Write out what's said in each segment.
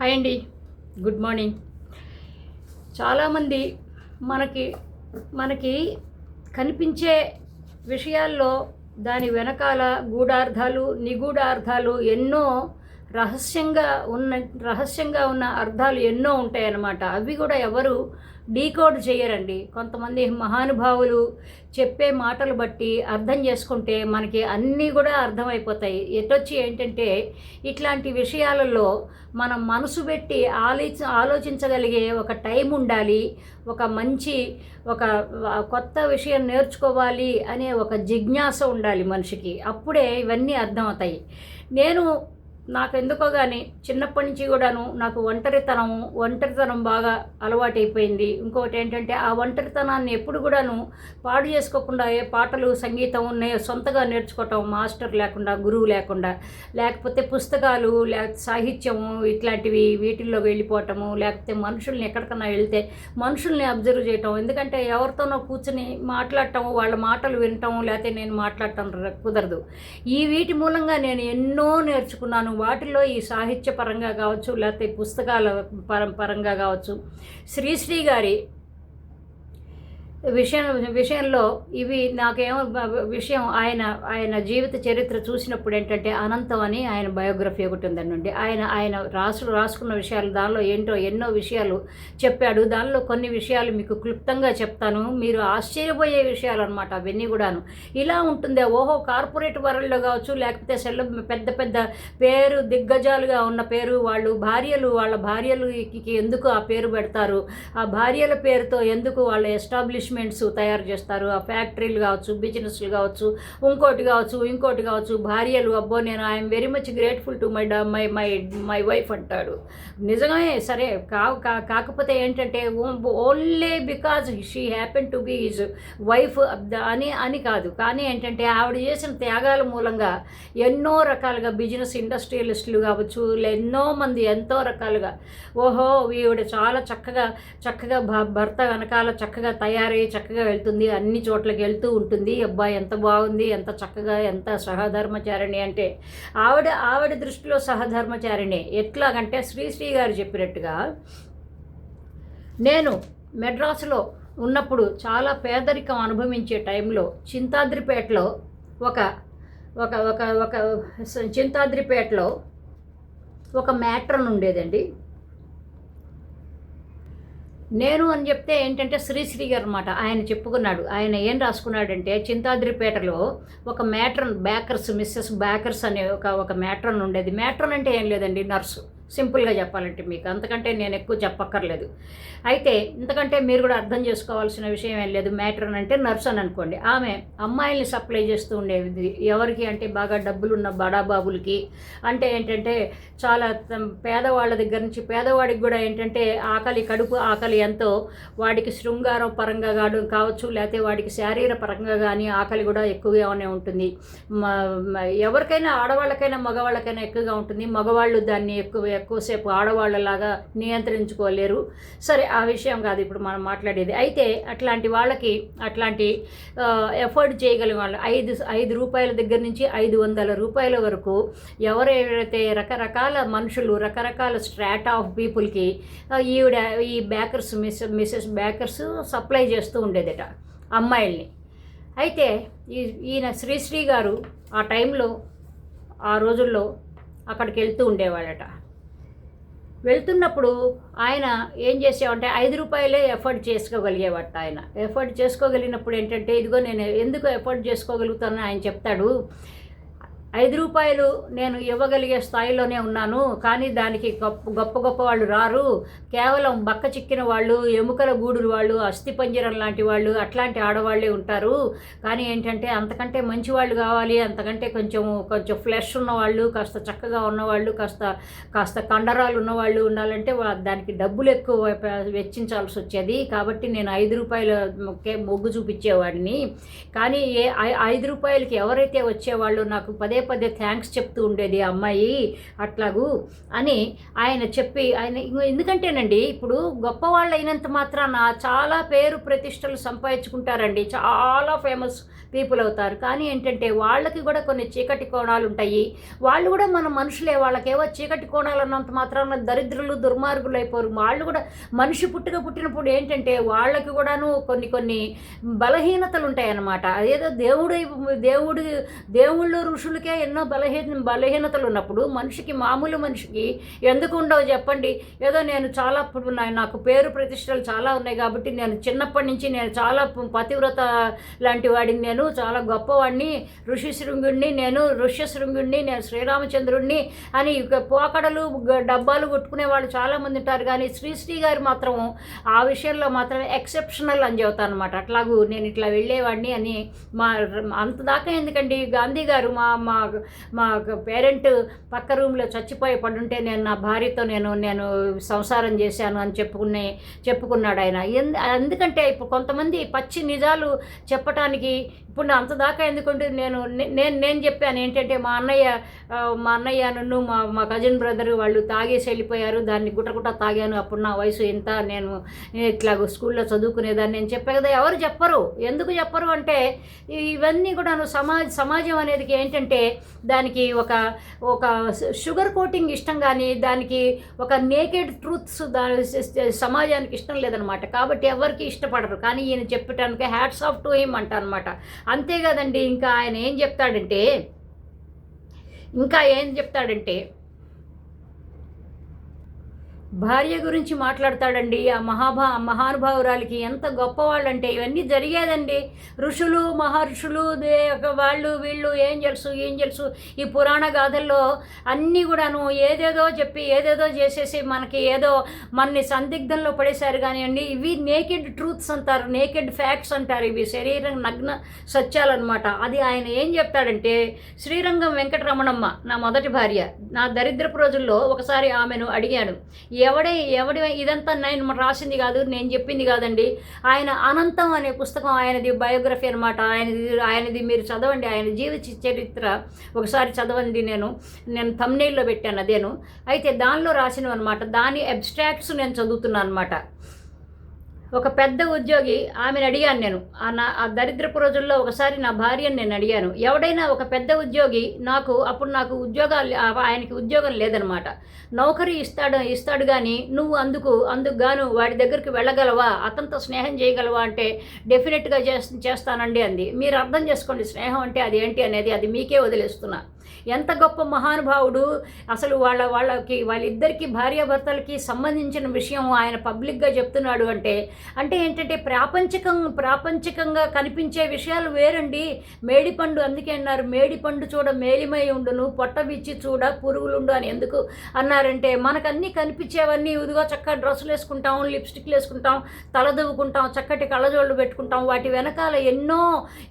Hi అండి. Good morning. చాలామంది మనకి మనకి కనిపించే విషయాల్లో దాని వెనకాల గూఢార్థాలు నిగూఢార్థాలు ఎన్నో రహస్యంగా ఉన్న రహస్యంగా ఉన్న అర్థాలు ఎన్నో ఉంటాయన్నమాట. అవి కూడా ఎవరు డీకోడ్ చేయరండి. కొంతమంది మహానుభావులు చెప్పే మాటలు బట్టి అర్థం చేసుకుంటే మనకి అన్నీ కూడా అర్థమైపోతాయి. ఎటొచ్చి ఏంటంటే ఇట్లాంటి విషయాలలో మనం మనసు పెట్టి ఆలోచ ఆలోచించగలిగే ఒక టైం ఉండాలి. ఒక మంచి ఒక కొత్త విషయం నేర్చుకోవాలి అనే ఒక జిజ్ఞాస ఉండాలి మనిషికి. అప్పుడే ఇవన్నీ అర్థమవుతాయి. నేను నాకెందుకో కానీ చిన్నప్పటి నుంచి కూడాను నాకు ఒంటరితనం ఒంటరితనం బాగా అలవాటైపోయింది. ఇంకొకటి ఏంటంటే ఆ ఒంటరితనాన్ని ఎప్పుడు కూడాను పాడు చేసుకోకుండా ఏ పాటలు సంగీతం ఉన్నాయో సొంతగా నేర్చుకోవటం మాస్టర్ లేకుండా గురువు లేకుండా లేకపోతే పుస్తకాలు లేకపోతే సాహిత్యము ఇట్లాంటివి వీటిల్లో వెళ్ళిపోవటము లేకపోతే మనుషుల్ని ఎక్కడికన్నా వెళ్తే మనుషుల్ని అబ్జర్వ్ చేయటం ఎందుకంటే ఎవరితోనో కూర్చుని మాట్లాడటం వాళ్ళ మాటలు వినటం లేకపోతే నేను మాట్లాడటం కుదరదు. ఈ వీటి మూలంగా నేను ఎన్నో నేర్చుకున్నాను వాటిలో ఈ సాహిత్య పరంగా కావచ్చు లేకపోతే పుస్తకాల పరం పరంగా కావచ్చు శ్రీశ్రీ గారి విషయం విషయంలో ఇవి నాకేమో విషయం ఆయన ఆయన జీవిత చరిత్ర చూసినప్పుడు ఏంటంటే అనంతం అని ఆయన బయోగ్రఫీ ఒకటి ఉందండి ఆయన ఆయన రాసు రాసుకున్న విషయాలు దానిలో ఏంటో ఎన్నో విషయాలు చెప్పాడు. దానిలో కొన్ని విషయాలు మీకు క్లుప్తంగా చెప్తాను. మీరు ఆశ్చర్యపోయే విషయాలు అనమాట అవన్నీ కూడాను. ఇలా ఉంటుందే ఓహో కార్పొరేట్ వరల్డ్లో కావచ్చు లేకపోతే సెల్ పెద్ద పెద్ద పేరు దిగ్గజాలుగా ఉన్న పేరు వాళ్ళు భార్యలు వాళ్ళ భార్యలకి ఎందుకు ఆ పేరు పెడతారు? ఆ భార్యల పేరుతో ఎందుకు వాళ్ళ ఎస్టాబ్లిష్ ఎస్టాబ్లిష్మెంట్స్ తయారు చేస్తారు. ఆ ఫ్యాక్టరీలు కావచ్చు బిజినెస్లు కావచ్చు ఇంకోటి కావచ్చు ఇంకోటి కావచ్చు భార్యలు అబ్బో నేను I'm very much grateful to my my my my wife అంటాడు. నిజమే సరే కా కా- కాకపోతే ఏంటంటే only because she happen to be his wife అని అని కాదు. కానీ ఏంటంటే ఆవిడ చేసిన త్యాగాల మూలంగా ఎన్నో రకాలుగా బిజినెస్ ఇండస్ట్రియలిస్టులు కావచ్చు ఎన్నో మంది ఎంతో రకాలుగా ఓహో ఈవిడ చాలా చక్కగా చక్కగా భ- భర్త వెనకాల చక్కగా తయారై చక్కగా వెళ్తుంది అన్ని చోట్లకి వెళ్తూ ఉంటుంది. అబ్బాయి ఎంత బాగుంది ఎంత చక్కగా ఎంత సహధర్మచారిణి అంటే ఆవిడ ఆవిడ దృష్టిలో సహధర్మచారిణి. ఎట్లాగంటే శ్రీశ్రీ గారు చెప్పినట్టుగా నేను మెడ్రాసులో ఉన్నప్పుడు చాలా పేదరికం అనుభవించే టైంలో చింతాద్రిపేటలో ఒక ఒక ఒక ఒక చింతాద్రిపేటలో ఒక మ్యాట్రన్ ఉండేదండి. నేను అని చెప్తే ఏంటంటే శ్రీశ్రీ గారు అనమాట ఆయన చెప్పుకున్నాడు. ఆయన ఏం రాసుకున్నాడంటే చింతాద్రిపేటలో ఒక మ్యాట్రన్ బ్యాకర్స్ మిస్సెస్ బ్యాకర్స్ అనే ఒక ఒక మ్యాట్రన్ ఉండేది. మ్యాట్రన్ అంటే ఏం లేదండి నర్సు. సింపుల్గా చెప్పాలంటే మీకు. అంతకంటే నేను ఎక్కువ చెప్పక్కర్లేదు. అయితే ఇంతకంటే మీరు కూడా అర్థం చేసుకోవాల్సిన విషయం ఏం లేదు. మ్యాట్రన్ అంటే నర్స్ అని అనుకోండి. ఆమె అమ్మాయిల్ని సప్లై చేస్తూ ఉండేది. ఎవరికి అంటే బాగా డబ్బులున్న బడాబాబులకి. అంటే ఏంటంటే చాలా పేదవాళ్ళ దగ్గర నుంచి పేదవాడికి కూడా ఏంటంటే ఆకలి కడుపు ఆకలి ఎంతో వాడికి శృంగారం పరంగా కాదు కావచ్చు లేకపోతే వాడికి శారీర పరంగా కానీ ఆకలి కూడా ఎక్కువగానే ఉంటుంది. ఎవరికైనా ఆడవాళ్ళకైనా మగవాళ్ళకైనా ఎక్కువగా ఉంటుంది. మగవాళ్ళు దాన్ని ఎక్కువ ఎక్కువసేపు ఆడవాళ్ళలాగా నియంత్రించుకోలేరు. సరే ఆ విషయం కాదు ఇప్పుడు మనం మాట్లాడేది. అయితే అట్లాంటి వాళ్ళకి అట్లాంటి ఎఫర్ట్ చేయగలిగిన వాళ్ళు ఐదు ఐదు రూపాయల దగ్గర నుంచి ఐదు వందల రూపాయల వరకు ఎవరైతే రకరకాల మనుషులు రకరకాల స్ట్రాట్ ఆఫ్ పీపుల్కి ఈవిడ ఈ Backers miss Mrs Backers supply చేస్తూ ఉండేదట అమ్మాయిల్ని. అయితే ఈ ఈయన శ్రీశ్రీ గారు ఆ టైంలో ఆ రోజుల్లో అక్కడికి వెళ్తూ ఉండేవాడట వెళ్తున్నప్పుడు ఆయన ఏం చేసేవంటే ఐదు రూపాయలే ఎఫర్ట్ చేసుకోగలిగేవాట ఆయన. ఎఫర్ట్ చేసుకోగలిగినప్పుడు ఏంటంటే ఇదిగో నేను ఎందుకు ఎఫర్ట్ చేసుకోగలుగుతానని ఆయన చెప్తాడు. ఐదు రూపాయలు నేను ఇవ్వగలిగే స్థాయిలోనే ఉన్నాను. కానీ దానికి గొప్ప గొప్ప గొప్ప వాళ్ళు రారు. కేవలం బక్క చిక్కిన వాళ్ళు ఎముకల గూడులు వాళ్ళు అస్థిపంజరం లాంటి వాళ్ళు అట్లాంటి ఆడవాళ్ళే ఉంటారు. కానీ ఏంటంటే అంతకంటే మంచి వాళ్ళు కావాలి. అంతకంటే కొంచెం కొంచెం ఫ్లెష్ ఉన్నవాళ్ళు కాస్త చక్కగా ఉన్నవాళ్ళు కాస్త కాస్త కండరాలు ఉన్నవాళ్ళు ఉండాలంటే దానికి డబ్బులు ఎక్కువ వెచ్చించాల్సి వచ్చేది. కాబట్టి నేను ఐదు రూపాయల మొగ్గు చూపించేవాడిని. కానీ ఏ ఐ- ఐదు రూపాయలకి ఎవరైతే వచ్చేవాళ్ళు నాకు పదే పదే థ్యాంక్స్ చెప్తూ ఉండేది ఆ అమ్మాయి అట్లాగూ అని ఆయన చెప్పి ఆయన ఎందుకంటేనండి ఇప్పుడు గొప్పవాళ్ళు అయినంత మాత్రాన చాలా పేరు ప్రతిష్టలు సంపాదించుకుంటారండి. చాలా ఫేమస్ పీపుల్ అవుతారు. కానీ ఏంటంటే వాళ్ళకి కూడా కొన్ని చీకటి కోణాలు ఉంటాయి. వాళ్ళు కూడా మన మనుషులే. వాళ్ళకేవో చీకటి కోణాలు అన్నంత మాత్రాన దరిద్రులు దుర్మార్గులు అయిపోరు. వాళ్ళు కూడా మనిషి పుట్టుక పుట్టినప్పుడు ఏంటంటే వాళ్ళకి కూడాను కొన్ని కొన్ని బలహీనతలు ఉంటాయి అన్నమాట అదేదో దేవుడు దేవుడు దేవుళ్ళు ఋషులకే ఎన్నో బలహీన బలహీనతలు ఉన్నప్పుడు మనిషికి మామూలు మనిషికి ఎందుకు ఉండవు చెప్పండి? ఏదో నేను చాలా నాకు పేరు ప్రతిష్టలు చాలా ఉన్నాయి కాబట్టి నేను చిన్నప్పటి నుంచి నేను చాలా పతివ్రత లాంటి వాడిని నేను చాలా గొప్పవాడిని ఋషి శృంగుణ్ణి నేను ఋష్యశృంగుడిని నేను శ్రీరామచంద్రుడిని అని పోకడలు డబ్బాలు కొట్టుకునే వాళ్ళు చాలామంది ఉంటారు. కానీ శ్రీశ్రీ గారు మాత్రం ఆ విషయంలో మాత్రం ఎక్సెప్షనల్ అని చెబుతాను అనమాట అట్లాగూ నేను ఇట్లా వెళ్ళేవాడిని అని మా అంత దాకా ఎందుకండి? గాంధీ గారు మా మా మా పేరెంట్ పక్క రూమ్లో చచ్చిపోయి పడుంటే నేను నా భార్యతో నేను నేను సంసారం చేశాను అని చెప్పుకునే చెప్పుకున్నాడు ఆయన. ఎందు ఎందుకంటే ఇప్పుడు కొంతమంది పచ్చి నిజాలు చెప్పటానికి ఇప్పుడు నా అంత దాకా ఎందుకంటే నేను నేను నేను చెప్పాను ఏంటంటే మా అన్నయ్య మా అన్నయ్య నన్ను మా మా కజిన్ బ్రదర్ వాళ్ళు తాగేసి వెళ్ళిపోయారు దాన్ని గుట్టగుట్ట తాగాను అప్పుడు నా వయసు ఎంత నేను ఇట్లా స్కూల్లో చదువుకునేదాన్ని నేను చెప్పే కదా ఎవరు చెప్పరు? ఎందుకు చెప్పరు అంటే ఇవన్నీ కూడా సమాజ సమాజం అనేది ఏంటంటే దానికి ఒక ఒక షుగర్ కోటింగ్ ఇష్టం కానీ దానికి ఒక నేకెడ్ ట్రూత్స్ దాని సమాజానికి ఇష్టం లేదనమాట. కాబట్టి ఎవరికి ఇష్టపడరు. కానీ ఈయన చెప్పటానికి హ్యాట్స్ ఆఫ్ టు హిమ్ అంట అనమాట అంతేకాదండి ఇంకా ఆయన ఏం చెప్తాడంటే ఇంకా ఏం చెప్తాడంటే భార్య గురించి మాట్లాడతాడండి. ఆ మహాభా మహానుభావురాలికి ఎంత గొప్పవాళ్ళంటే ఇవన్నీ జరిగేదండి. ఋషులు మహర్షులు దే వాళ్ళు వీళ్ళు ఏం తెలుసు ఏం తెలుసు ఈ పురాణ గాథల్లో అన్నీ కూడాను ఏదేదో చెప్పి ఏదేదో చేసేసి మనకి ఏదో మనని సందిగ్ధంలో పడేశారు కానివ్వండి ఇవి నేకెడ్ ట్రూత్స్ అంటారు నేకెడ్ ఫ్యాక్ట్స్ అంటారు. ఇవి శరీరం నగ్న సత్యాలన్నమాట అది ఆయన ఏం చెప్తాడంటే శ్రీరంగం వెంకటరమణమ్మ నా మొదటి భార్య. నా దరిద్రపు రోజుల్లో ఒకసారి ఆమెను అడిగాను ఎవడే ఎవడి ఇదంతా నేను రాసింది కాదు నేను చెప్పింది కాదండి. ఆయన అనంతం అనే పుస్తకం ఆయనది బయోగ్రఫీ అనమాట ఆయనది ఆయనది మీరు చదవండి. ఆయన జీవిత చరిత్ర ఒకసారి చదవండి నేను. నేను తమ్నేల్లో పెట్టాను అదేను. అయితే దానిలో రాసినవి అనమాట దాని అబ్స్ట్రాక్ట్స్ నేను చదువుతున్నాను అనమాట ఒక పెద్ద ఉద్యోగి ఆమెను అడిగాను నేను. ఆ నా ఆ దరిద్రపు రోజుల్లో ఒకసారి నా భార్యను నేను అడిగాను. ఎవడైనా ఒక పెద్ద ఉద్యోగి నాకు అప్పుడు నాకు ఉద్యోగాలు ఆయనకి ఉద్యోగం లేదనమాట. నౌకరీ ఇస్తాడు ఇస్తాడు కానీ నువ్వు అందుకు అందుకు గాను వాడి దగ్గరికి వెళ్ళగలవా? అతనితో స్నేహం చేయగలవా అంటే డెఫినెట్గా చేస్తానండి అంది. మీరు అర్థం చేసుకోండి స్నేహం అంటే అది ఏంటి అనేది అది మీకే వదిలేస్తున్నా. ఎంత గొప్ప మహానుభావుడు. అసలు వాళ్ళ వాళ్ళకి వాళ్ళిద్దరికి భార్యాభర్తలకి సంబంధించిన విషయం ఆయన పబ్లిక్గా చెప్తున్నాడు అంటే అంటే ఏంటంటే ప్రాపంచికం ప్రాపంచికంగా కనిపించే విషయాలు వేరండి. మేడిపండు అందుకే అన్నారు. మేడిపండు చూడ మేలిమై ఉండును పొట్ట విచ్చి చూడ పురుగులుండు అని ఎందుకు అన్నారంటే మనకన్నీ కనిపించేవన్నీ ఇదిగో చక్కగా డ్రెస్సులు వేసుకుంటాం లిప్స్టిక్లు వేసుకుంటాం తలదువ్వుకుంటాం చక్కటి కళ్ళజోళ్ళు పెట్టుకుంటాం. వాటి వెనకాల ఎన్నో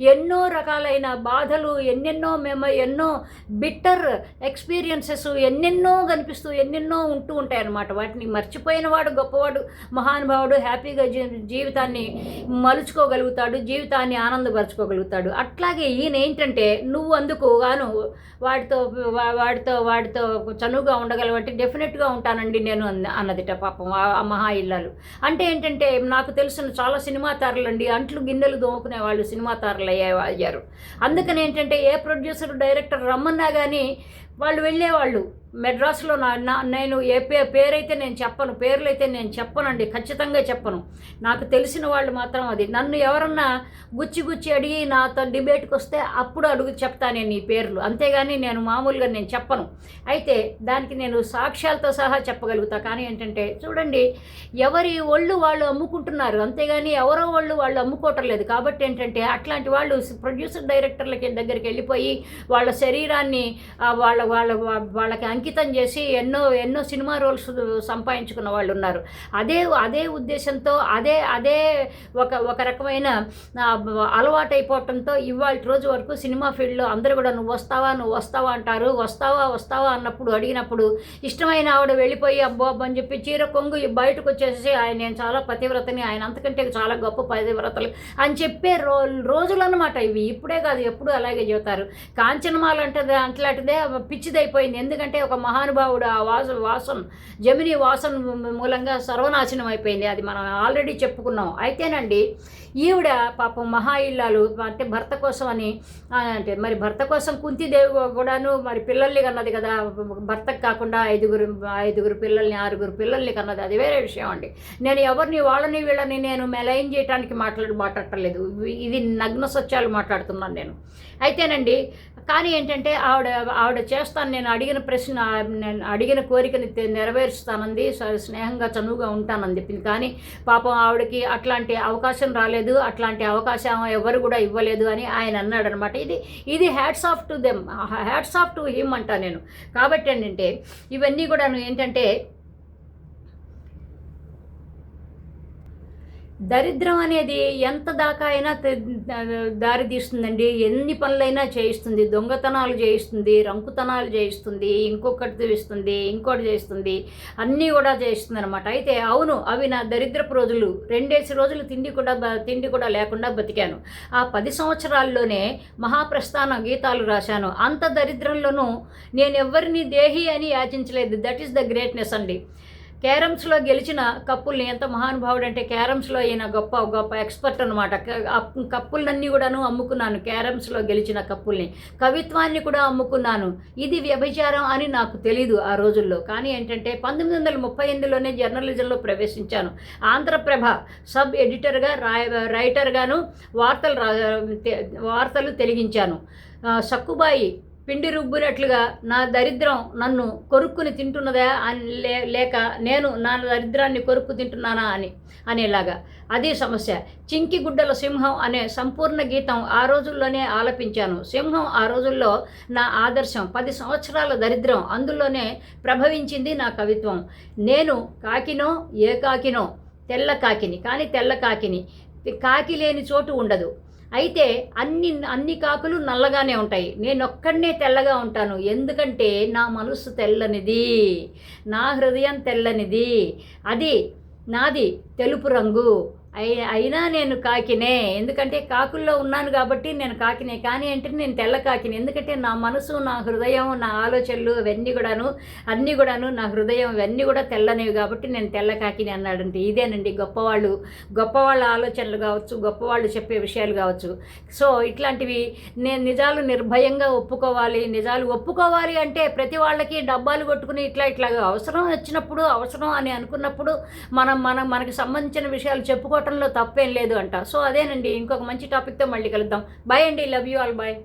ఎన్నో రకాలైన బాధలు ఎన్నెన్నో మేము ఎన్నో బిట్టర్ ఎక్స్పీరియన్సెస్ ఎన్నెన్నో కనిపిస్తూ ఎన్నెన్నో ఉంటూ ఉంటాయన్నమాట. వాటిని మర్చిపోయిన వాడు గొప్పవాడు మహానుభావుడు హ్యాపీగా జీవితాన్ని మలుచుకోగలుగుతాడు జీవితాన్ని ఆనందపరచుకోగలుగుతాడు. అట్లాగే ఈయన ఏంటంటే నువ్వు అందుకు గాను వాడితో వా- వాడితో వాడితో చనువుగా ఉండగలవంటే డెఫినెట్గా ఉంటానండి నేను అన్న- అన్నదిట పాపం ఆ మహా ఇల్లాలు. అంటే ఏంటంటే నాకు తెలిసిన చాలా సినిమా అండి అంట్లు గిన్నెలు దోముకునే వాళ్ళు సినిమా తారలు అయ్యారు. అందుకని ఏంటంటే ఏ ప్రొడ్యూసర్ డైరెక్టర్ ఉన్నా కానీ వాళ్ళు వెళ్ళేవాళ్ళు. మెడ్రాస్లో నా నా- నేను ఏ పే పేరైతే నేను చెప్పను పేర్లు అయితే నేను చెప్పనండి ఖచ్చితంగా చెప్పను. నాకు తెలిసిన వాళ్ళు మాత్రం అది. నన్ను ఎవరన్నా గుచ్చి గుచ్చి అడిగి నాతో డిబేట్కి వస్తే అప్పుడు అడుగు చెప్తా నేను ఈ పేర్లు. అంతేగాని నేను మామూలుగా నేను చెప్పను. అయితే దానికి నేను సాక్ష్యాలతో సహా చెప్పగలుగుతా. కానీ ఏంటంటే చూడండి ఎవరి ఒళ్ళు వాళ్ళు అమ్ముకుంటున్నారు. అంతేగాని ఎవరో వాళ్ళు వాళ్ళు అమ్ముకోవటం లేదు. కాబట్టి ఏంటంటే అట్లాంటి వాళ్ళు ప్రొడ్యూసర్ డైరెక్టర్లకి దగ్గరికి వెళ్ళిపోయి వాళ్ళ శరీరాన్ని వాళ్ళ వాళ్ళ వాళ్ళకి అంకితం చేసి ఎన్నో ఎన్నో సినిమా రోల్స్ సంపాదించుకున్న వాళ్ళు ఉన్నారు. అదే అదే ఉద్దేశంతో అదే అదే ఒక ఒక రకమైన అలవాటైపోవటంతో అలవాటు అయిపోవటంతో ఇవాళ రోజు వరకు సినిమా ఫీల్డ్లో అందరూ కూడా నువ్వు వస్తావా నువ్వు వస్తావా అంటారు. వస్తావా వస్తావా అన్నప్పుడు అడిగినప్పుడు ఇష్టమైన ఆవిడ వెళ్ళిపోయి అబ్బో అని చెప్పి చీర కొంగు బయటకు వచ్చేసి ఆయన నేను చాలా పతివ్రతని ఆయన అంతకంటే చాలా గొప్ప పతివ్రతలు అని చెప్పే రో రోజులు అన్నమాట ఇవి. ఇప్పుడే కాదు ఎప్పుడు అలాగే చెబుతారు కాంచనమాల అంటది అంట్లాంటిదే పిచ్చిదైపోయింది. ఎందుకంటే ఒక మహానుభావుడు ఆ వాస వాసం జమిని వాసన మూలంగా సర్వనాశనం అయిపోయింది. అది మనం ఆల్రెడీ చెప్పుకున్నాం. అయితేనండి ఈవిడ పాపం మహా ఇల్లాలు అంటే భర్త కోసం అని అంటే మరి భర్త కోసం కుంతిదేవి కూడాను మరి పిల్లల్ని కన్నది కదా. భర్తకు కాకుండా ఐదుగురు ఐదుగురు పిల్లల్ని ఆరుగురు పిల్లల్ని కన్నది. అది వేరే విషయం అండి. నేను ఎవరిని వాళ్ళని వీళ్ళని నేను మెలైన్ చేయడానికి మాట్లాడు మాట్లాడటలేదు. ఇది నగ్న సత్యాలు మాట్లాడుతున్నాను నేను. అయితేనండి కానీ ఏంటంటే ఆవిడ ఆవిడ చేస్తాను. నేను అడిగిన ప్రశ్న నేను అడిగిన కోరికని నెరవేరుస్తానంది. స్నేహంగా చనువుగా ఉంటానని చెప్పింది కానీ పాపం ఆవిడకి అట్లాంటి అవకాశం రాలేదు. అట్లాంటి అవకాశం ఎవరు కూడా ఇవ్వలేదు అని ఆయన అన్నాడు అనమాట ఇది ఇది hats off to them hats off to him అంటా నేను. కాబట్టి ఏంటంటే ఇవన్నీ కూడా ఏంటంటే దరిద్రం అనేది ఎంత దాకా అయినా దారి తీస్తుందండి. ఎన్ని పనులైనా చేయిస్తుంది. దొంగతనాలు చేయిస్తుంది రంకుతనాలు చేయిస్తుంది ఇంకొకటి తీస్తుంది ఇంకోటి చేస్తుంది అన్నీ కూడా చేయిస్తుంది అనమాట అయితే అవును అవి నా దరిద్రపు రోజులు. రెండేసి రోజులు తిండి కూడా తిండి కూడా లేకుండా బతికాను. ఆ పది సంవత్సరాల్లోనే మహాప్రస్థాన గీతాలు రాశాను. అంత దరిద్రంలోనూ నేను ఎవరిని దేహి అని యాచించలేదు. దట్ ఈస్ ద గ్రేట్నెస్ అండి. క్యారమ్స్లో గెలిచిన కప్పుల్ని ఎంత మహానుభావుడు అంటే క్యారమ్స్లో ఈయన గొప్ప గొప్ప ఎక్స్పర్ట్ అనమాట కప్పులన్నీ కూడాను అమ్ముకున్నాను క్యారమ్స్లో గెలిచిన కప్పుల్ని. కవిత్వాన్ని కూడా అమ్ముకున్నాను. ఇది వ్యభిచారం అని నాకు తెలీదు ఆ రోజుల్లో. కానీ ఏంటంటే పంతొమ్మిది వందల ముప్పై ఎనిమిదిలోనే జర్నలిజంలో ప్రవేశించాను. ఆంధ్రప్రభ సబ్ ఎడిటర్గా రాయ రైటర్గాను వార్తలు రా వార్తలు తెలిగించాను. సక్కుబాయి పిండి రుబ్బునట్లుగా నా దరిద్రం నన్ను కొరుక్కుని తింటున్నదా అని లే లేక నేను నా దరిద్రాన్ని కొరుక్కు తింటున్నానా అని అనేలాగా. అదే సమస్య. చింకి గుడ్డల సింహం అనే సంపూర్ణ గీతం ఆ రోజుల్లోనే ఆలపించాను. సింహం ఆ రోజుల్లో నా ఆదర్శం. పది సంవత్సరాల దరిద్రం. అందులోనే ప్రభవించింది నా కవిత్వం. నేను కాకినో ఏ కాకినో తెల్ల కాకిని. కానీ తెల్ల కాకిని. కాకి లేని చోటు ఉండదు. అయితే అన్ని అన్ని కాకులు నల్లగానే ఉంటాయి. నేను ఒక్కడనే తెల్లగా ఉంటాను. ఎందుకంటే నా మనసు తెల్లనిది. నా హృదయం తెల్లనిది. అది నాది తెలుపు రంగు. అయినా నేను కాకినే. ఎందుకంటే కాకుల్లో ఉన్నాను కాబట్టి నేను కాకినే. కానీ అంటే నేను తెల్ల కాకిని. ఎందుకంటే నా మనసు నా హృదయం నా ఆలోచనలు అవన్నీ కూడాను అన్నీ కూడాను నా హృదయం ఇవన్నీ కూడా తెల్లనివి కాబట్టి నేను తెల్ల కాకిని అన్నాడంటే ఇదేనండి గొప్పవాళ్ళు. గొప్పవాళ్ళ ఆలోచనలు కావచ్చు గొప్పవాళ్ళు చెప్పే విషయాలు కావచ్చు. సో ఇట్లాంటివి నేను నిజాలు నిర్భయంగా ఒప్పుకోవాలి. నిజాలు ఒప్పుకోవాలి అంటే ప్రతి వాళ్ళకి డబ్బాలు కొట్టుకుని ఇట్లా ఇట్లాగా అవసరం వచ్చినప్పుడు అవసరం అని అనుకున్నప్పుడు మనం మనం మనకి సంబంధించిన విషయాలు చెప్పుకోవటంలో తప్పేం లేదు అంట. సో అదేనండి. ఇంకొక మంచి టాపిక్తో మళ్ళీ కలుద్దాం. బాయ్ అండి. Love you all bye